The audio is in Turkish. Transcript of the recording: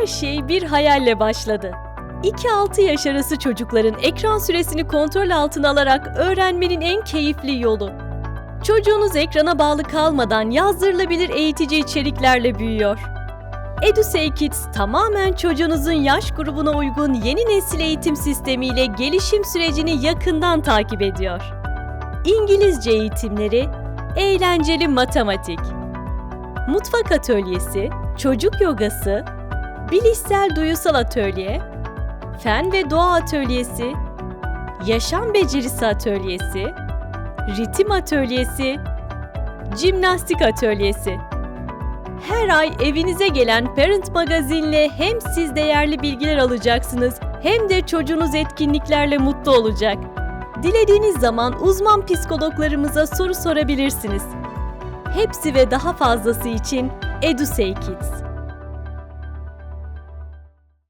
Her şey bir hayalle başladı. 2-6 yaş arası çocukların ekran süresini kontrol altına alarak öğrenmenin en keyifli yolu. Çocuğunuz ekrana bağlı kalmadan yazdırılabilir eğitici içeriklerle büyüyor. EduSay Kids tamamen çocuğunuzun yaş grubuna uygun yeni nesil eğitim sistemiyle gelişim sürecini yakından takip ediyor. İngilizce eğitimleri, eğlenceli matematik, mutfak atölyesi, çocuk yogası, bilişsel duyusal atölye, fen ve doğa atölyesi, yaşam becerisi atölyesi, ritim atölyesi, jimnastik atölyesi. Her ay evinize gelen Parent Magazin'le hem siz değerli bilgiler alacaksınız hem de çocuğunuz etkinliklerle mutlu olacak. Dilediğiniz zaman uzman psikologlarımıza soru sorabilirsiniz. Hepsi ve daha fazlası için EduSay Kids.